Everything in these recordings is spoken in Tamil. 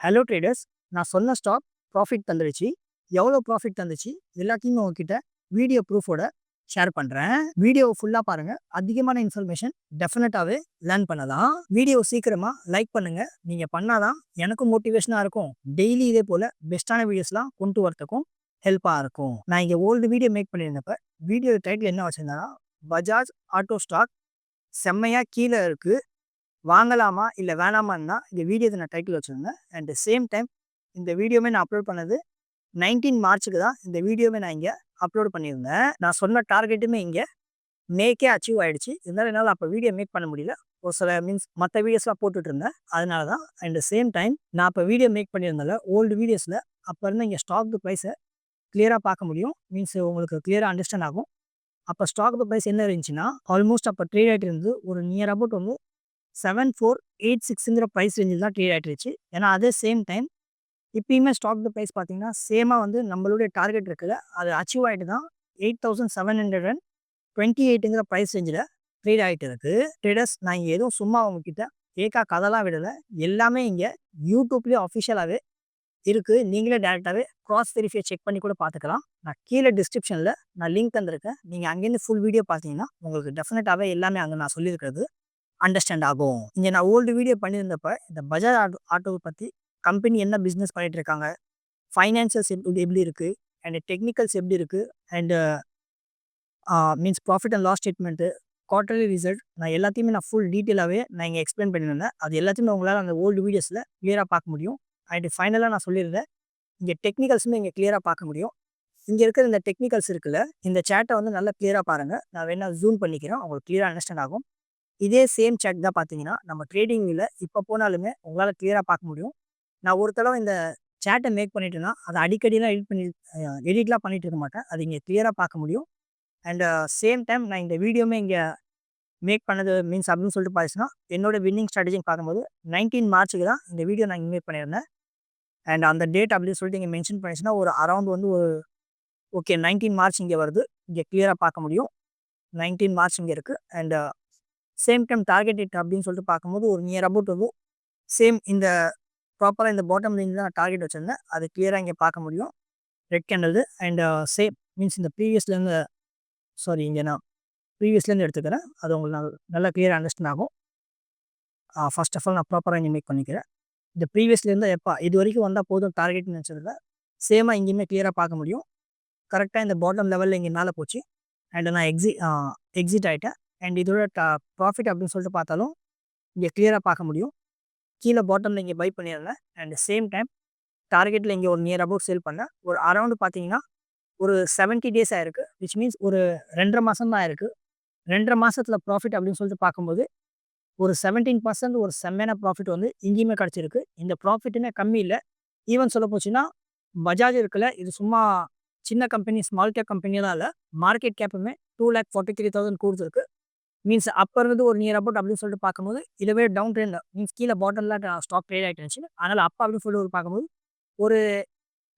ஹலோ ட்ரேடர்ஸ் நான் சொன்ன ஸ்டாக் ப்ராஃபிட் தந்துடுச்சு எவ்வளோ ப்ராஃபிட் தந்துச்சு? எல்லாத்தையும் உங்ககிட்ட வீடியோ ப்ரூஃபோட ஷேர் பண்ணுறேன் வீடியோ ஃபுல்லாக பாருங்கள் அதிகமான இன்ஃபர்மேஷன் டெஃபினட்டாகவே லேர்ன் பண்ணலாம். வீடியோ சீக்கிரமாக லைக் பண்ணுங்கள் நீங்கள் பண்ணாதான் எனக்கும் மோட்டிவேஷனாக இருக்கும். டெய்லி இதே போல் பெஸ்ட்டான வீடியோஸ்லாம் கொண்டு வரத்துக்கும் ஹெல்ப்பாக இருக்கும். நான் இங்கே ஓல்டு வீடியோ மேக் பண்ணியிருந்தப்ப வீடியோ டைட்டில் என்ன வச்சுருந்தேன்னா பஜாஜ் ஆட்டோ ஸ்டாக் செம்மையாக கீழே இருக்குது வாங்கலாமா? இல்லை வேணாமான்னா இந்த வீடியோ நான் டைட்டில் வச்சுருந்தேன். அண்ட் சேம் டைம் இந்த வீடியோமே நான் அப்லோட் பண்ணது நைன்டீன் மார்ச்சுக்கு தான் இந்த வீடியோவே நான் இங்கே அப்லோட் பண்ணியிருந்தேன். நான் சொன்ன டார்கெட்டுமே இங்கே மேக்கே அச்சீவ் ஆகிடுச்சு இருந்தாலும் என்னால் அப்போ வீடியோ மேக் பண்ண முடியல. ஒரு சில மீன்ஸ் மற்ற வீடியோஸ்லாம் போட்டுட்டு இருந்தேன். அதனால தான் அண்ட் சேம் டைம் நான் அப்போ வீடியோ மேக் பண்ணியிருந்தால ஓல்டு வீடியோஸில் அப்போ இருந்து இங்கே ஸ்டாக் ப்ரைஸை கிளியராக பார்க்க முடியும். மீன்ஸ் உங்களுக்கு கிளியராக அண்டர்ஸ்டாண்ட் ஆகும். அப்போ ஸ்டாக் ப்ரைஸ் என்ன இருந்துச்சுன்னா ஆல்மோஸ்ட் அப்போ ட்ரேட் ஆகிட்டு இருந்து ஒரு நியர் அபவுட் வந்து செவன் ஃபோர் எயிட் சிக்ஸுங்கிற ப்ரைஸ் ரேஞ்சில் தான் ட்ரேட் ஆகிட்டுருச்சு ஏன்னா அதே சேம் டைம் இப்பயுமே ஸ்டாக் ப்ரைஸ் பார்த்தீங்கன்னா சேமாக வந்து நம்மளுடைய டார்கெட் இருக்குல்ல அது அச்சீவ் ஆகிட்டு தான் eight thousand seven hundred and twenty எயிட்டுங்கிற price ரேஞ்சில் ட்ரேட் ஆகிட்டு இருக்கு. ட்ரேடர்ஸ் நான் இங்கே எதுவும் சும்மா உங்ககிட்ட கேட்கா கதெல்லாம் விடலை. எல்லாமே இங்கே யூடியூப்லேயே அஃபிஷியலாகவே இருக்குது நீங்களே டேரெக்டாகவே க்ராஸ் வெரிஃபை செக் பண்ணி கூட பார்த்துக்கலாம் நான் கீழே டிஸ்கிரிப்ஷனில் நான் லிங்க் தந்திருக்கேன். நீங்கள் அங்கேருந்து ஃபுல் வீடியோ பார்த்தீங்கன்னா உங்களுக்கு டெஃபினட்டாகவே எல்லாமே அங்கே நான் சொல்லியிருக்கிறது. அண்டர்ஸ்டாண்ட் ஆகும். இங்கே நான் ஓல்டு வீடியோ பண்ணியிருந்தப்ப இந்த பஜாஜ் ஆட்டோ ஆட்டோவை பற்றி கம்பெனி என்ன பிஸ்னஸ் பண்ணிட்டு இருக்காங்க? ஃபைனான்சியல்ஸ் எப்படி எப்படி இருக்குது அண்ட் டெக்னிக்கல்ஸ் எப்படி இருக்குது and means profit and loss statement quarterly result நான் எல்லாத்தையுமே நான் ஃபுல் டீட்டெயிலாகவே நான் இங்கே எக்ஸ்பிளைன் பண்ணியிருந்தேன். அது எல்லாத்தையுமே உங்களால் அந்த ஓல்டு வீடியோஸில் கிளியராக பார்க்க முடியும். அண்ட் ஃபைனலாக நான் சொல்லியிருந்தேன். இங்கே டெக்னிக்கல்ஸுமே இங்கே கிளியராக பார்க்க முடியும். இங்கே இருக்கிற இந்த டெக்னிக்கல்ஸ் இருக்குல்ல இந்த சேட்டை வந்து நல்லா கிளியராக பாருங்கள் நான் வேணால் ஜூம் பண்ணிக்கிறேன். உங்களுக்கு கிளியராக அண்டர்ஸ்டாண்ட் ஆகும். இதே சேம் சேட் தான் பார்த்தீங்கன்னா நம்ம ட்ரேடிங்கில் இப்போ போனாலுமே உங்களால் கிளியராக பார்க்க முடியும். நான் ஒரு தடவை இந்த சேட்டை மேக் பண்ணிட்டேன்னா அதை அடிக்கடிலாம் எடிட் பண்ணி எடிட்லாம் பண்ணிட்டு இருக்க மாட்டேன். அது இங்கே கிளியராக பார்க்க முடியும். அண்ட் சேம் டைம் நான் இந்த வீடியோமே இங்கே மேக் பண்ணது மீன்ஸ் அப்படின்னு சொல்லிட்டு பார்த்துச்சுன்னா என்னோட வின்னிங் ஸ்ட்ராட்டஜின்னு பார்க்கும்போது நைன்டீன் மார்ச்சுக்கு தான் இந்த வீடியோ நான் இங்கே மேக் பண்ணியிருந்தேன். அண்ட் அந்த டேட் அப்படின்னு சொல்லிட்டு இங்கே மென்ஷன் பண்ணிச்சுன்னா ஒரு அரௌண்ட் வந்து ஒரு ஓகே நைன்டீன் மார்ச் இங்கே வருது. இங்கே கிளியராக பார்க்க முடியும். நைன்டீன் மார்ச் இங்கே இருக்குது அண்ட் சேம் டைம் டார்கெட் அப்படின்னு சொல்லிட்டு பார்க்கும்போது ஒரு நியர் அபவுட் வந்து சேம் இந்த ப்ராப்பராக இந்த பாட்டம் லைன் தான் டார்கெட் வச்சுருந்தேன். அது கிளியராக இங்கே பார்க்க முடியும். Red candle and same means இந்த ப்ரீவியஸ்லேருந்து சாரி இங்கே நான் ப்ரீவியஸ்லேருந்து எடுத்துக்கிறேன். அது உங்களுக்கு நான் நல்லா கிளியராக அண்டர்ஸ்டாண்ட் ஆகும். ஃபர்ஸ்ட் ஆஃப் ஆல் நான் ப்ராப்பராக இங்கே மேக் பண்ணிக்கிறேன். இந்த ப்ரீவியஸ்லேருந்து எப்போ இது வரைக்கும் வந்தால் போதும் டார்கெட்னு நினச்சதில்ல சேமாக இங்கேயுமே கிளியராக பார்க்க முடியும். கரெக்டாக இந்த பாட்டம் லெவலில் இங்கே மேலே போச்சு. அண்ட் நான் எக்ஸி எக்ஸிட் ஆகிட்டேன் அண்ட் இதோட டா ப்ராஃபிட் அப்படின்னு சொல்லிட்டு பார்த்தாலும் இங்கே கிளியராக பார்க்க முடியும். கீழே பாட்டமில் இங்கே பை பண்ணியிருந்தேன் அண்ட் சேம் டைம் டார்கெட்டில் இங்கே ஒரு நியர் அபவுட் சேல் பண்ணேன் ஒரு அரௌண்டு பார்த்தீங்கன்னா ஒரு செவன்ட்டி டேஸ் ஆயிருக்கு. விச் மீன்ஸ் ஒரு ரெண்டரை மாதம் தான் ஆயிருக்கு. ரெண்டரை மாதத்தில் ப்ராஃபிட் அப்படின்னு சொல்லிட்டு பார்க்கும்போது ஒரு செவன்டீன் பர்சன்ட் ஒரு செம்மையான ப்ராஃபிட் வந்து இங்கேயுமே கிடச்சிருக்கு. இந்த ப்ராஃபிட்டுமே கம்மி இல்லை. ஈவன் சொல்ல போச்சுன்னா பஜாஜ் இருக்குல்ல இது சும்மா சின்ன கம்பெனி ஸ்மால் கேப் கம்பெனியெல்லாம் இல்லை. Market கேப்புமே two lakh forty three thousand கொடுத்துருக்கு. மீன்ஸ் அப்போ இருந்து ஒரு நியர் அபவுட் அப்படின்னு சொல்லிட்டு பார்க்கும்போது இதுவே டவுன் ட்ரெண்ட் மீன்ஸ் கீழே பாட்டம்லாம் ஸ்டாக் ட்ரேட் ஆகிட்டு இருந்துச்சு அதனால் அப்போ அப்படின்னு சொல்லிட்டு ஒரு பார்க்கும்போது ஒரு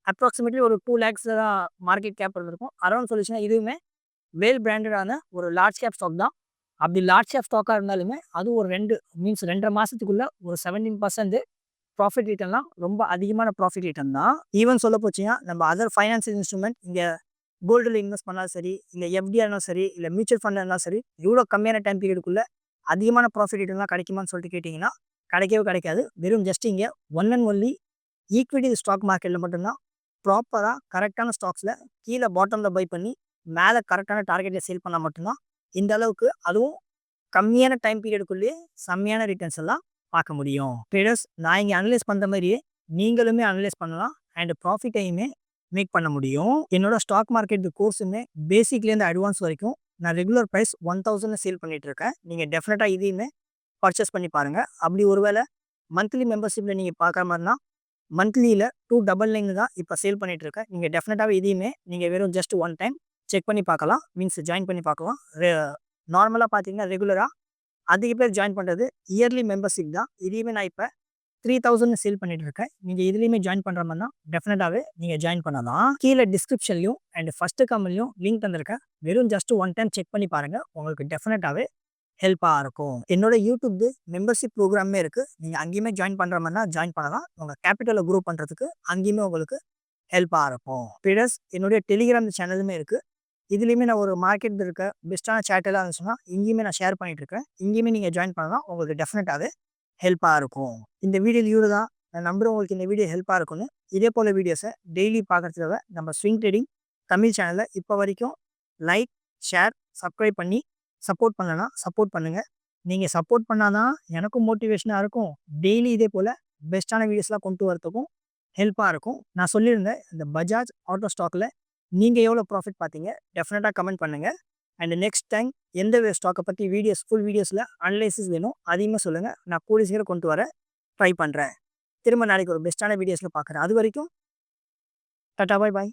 அப்ராக்சிமேட்லி ஒரு டூ லேக்ஸில் தான் மார்க்கெட் கேப் இருந்திருக்கும். அரௌண்ட் சொல்லிச்சுன்னா இதுவுமே வேல் பிராண்டடான ஒரு லார்ஜ் கேப் ஸ்டாக் தான். அப்படி லார்ஜ் கேப் ஸ்டாக்காக இருந்தாலுமே அது ஒரு ரெண்டு மீன்ஸ் ரெண்டரை மாதத்துக்குள்ளே ஒரு செவன்டீன் பர்சன்ட் ப்ராஃபிட் ரிட்டர்ன்லாம் ரொம்ப அதிகமான ப்ராஃபிட் ரிட்டர்ன் தான். ஈவன் சொல்ல போச்சுன்னா நம்ம அதர் ஃபைனான்சியல் இன்ஸ்ட்ருமெண்ட் இங்கே கோல்டில் இன்வெஸ்ட் பண்ணாலும் சரி இல்லை எஃப்டியாக இருந்தாலும் சரி இல்லை மியூச்சுவல் ஃபண்டாக இருந்தாலும் சரி இவ்வளோ கம்மியான டைம் பீரியடுக்குள்ளே அதிகமான ப்ராஃபிட் ரிட்டர்ன்லாம் கிடைக்குமான்னு சொல்லிட்டு கேட்டிங்கன்னா கிடைக்கவே கிடைக்காது. வெறும் ஜஸ்ட் இங்கே one and only equity stock மார்க்கெட்டில் மட்டும்தான் ப்ராப்பராக கரெக்டான ஸ்டாக்ஸில் கீழே பாட்டமில் பை பண்ணி மேலே கரெக்டான டார்கெட்டில் சேல் பண்ணால் மட்டும்தான் இந்த அளவுக்கு அதுவும் கம்மியான டைம் பீரியடுக்குள்ளேயே செம்மையான ரிட்டர்ன்ஸ் எல்லாம் பார்க்க முடியும். ட்ரேடர்ஸ் நான் இங்கே அனலைஸ் பண்ணுற மாதிரியே நீங்களுமே அனலைஸ் பண்ணலாம். அண்ட் ப்ராஃபிட்டையுமே மேக் பண்ண முடியும். என்னோட ஸ்டாக் மார்க்கெட் கோர்ஸுமே பேசிக்லேருந்து அட்வான்ஸ் வரைக்கும் நான் regular price one thousand sale பண்ணிட்டு இருக்கேன். நீங்கள் டெஃபினட்டாக இதையுமே பர்ச்சேஸ் பண்ணி பாருங்கள் அப்படி ஒருவேளை மந்த்லி மெம்பர்ஷிப்பில் நீங்கள் பார்க்குற மாதிரினா மந்த்லியில் டூ டபுள் நைன் தான் இப்போ சேல் பண்ணிட்டு இருக்கேன். நீங்கள் டெஃபினட்டாகவே இதையுமே நீங்கள் வெறும் ஜஸ்ட் ஒன் டைம் செக் பண்ணி பார்க்கலாம். மீன்ஸ் ஜாயின் பண்ணி பார்க்கலாம். நார்மலாக பார்த்தீங்கன்னா ரெகுலராக அதிக பேர் ஜாயின் பண்ணுறது இயர்லி மெம்பர்ஷிப் தான். இதையுமே நான் இப்போ த்ரீ தௌசண்ட் சேல் பண்ணிட்டு இருக்கேன். நீங்கள் இதுலேயுமே ஜாயின் பண்ணுற மாதிரி தான் டெஃபினட்டாகவே நீங்கள் ஜாயின் பண்ணலாம். கீழே டிஸ்கிரிப்ஷன்லையும் அண்ட் ஃபஸ்ட்டு கமெண்ட்லையும் லிங்க் தந்திருக்கேன். வெறும் ஜஸ்ட் ஒன் டைம் செக் பண்ணி பாருங்கள் உங்களுக்கு டெஃபினட்டாகவே ஹெல்ப்பாக இருக்கும். என்னோட யூடியூப் மெம்பர்ஷிப் ப்ரோக்ராமே இருக்குது நீங்கள் அங்கேயுமே ஜாயின் பண்ணுற மாதிரினா ஜாயின் பண்ணலாம். உங்கள் கேபிட்டலை குரூப் பண்ணுறதுக்கு அங்கேயுமே உங்களுக்கு ஹெல்ப்பாக இருக்கும். பிளஸ் என்னுடைய டெலிகிராம் சேனலுமே இருக்குது இதுலேயுமே நான் ஒரு மார்க்கெட் இருக்க பெஸ்ட்டான சேட்டெல்லாம் இருந்துச்சுன்னா இங்கேயுமே நான் ஷேர் பண்ணிகிட்ருக்கேன் இருக்கேன். இங்கேயுமே நீங்கள் ஜாயின் பண்ணலாம். உங்களுக்கு டெஃபினட்டாகவே ஹெல்ப்பாக இருக்கும். இந்த வீடியோ லியூடு தான் நான் நம்புறேன் உங்களுக்கு இந்த வீடியோ ஹெல்ப்பாக இருக்கும்னு இதே போல் வீடியோஸை டெய்லி பார்க்குறதுக்காக நம்ம ஸ்விங் ட்ரேடிங் தமிழ் சேனலில் இப்போ வரைக்கும் லைக் ஷேர் சப்ஸ்கிரைப் பண்ணி சப்போர்ட் பண்ணலன்னா சப்போர்ட் பண்ணுங்கள் நீங்கள் சப்போர்ட் பண்ணாதான் எனக்கும் மோட்டிவேஷனாக இருக்கும். டெய்லி இதே போல் பெஸ்ட்டான வீடியோஸ்லாம் கொண்டு வரத்துக்கும் ஹெல்ப்பாக இருக்கும். நான் சொல்லியிருந்தேன் இந்த பஜாஜ் ஆட்டோ ஸ்டாக்கில் நீங்கள் எவ்வளோ ப்ராஃபிட் பார்த்தீங்க டெஃபினட்டாக கமெண்ட் பண்ணுங்கள் அண்ட் நெக்ஸ்ட் டைம் எந்த ஸ்டாக்கை பற்றி வீடியோஸ் ஃபுல் வீடியோஸில் அனலைசிஸ் வேணும் அதிகமாக சொல்லுங்கள் நான் கூடிய சீக்கிரம் கொண்டு வர ட்ரை பண்ணுறேன் திரும்ப நாளைக்கு ஒரு பெஸ்ட்டான வீடியோஸில் பார்க்குறேன் அது வரைக்கும் டாட்டா பாய் பாய்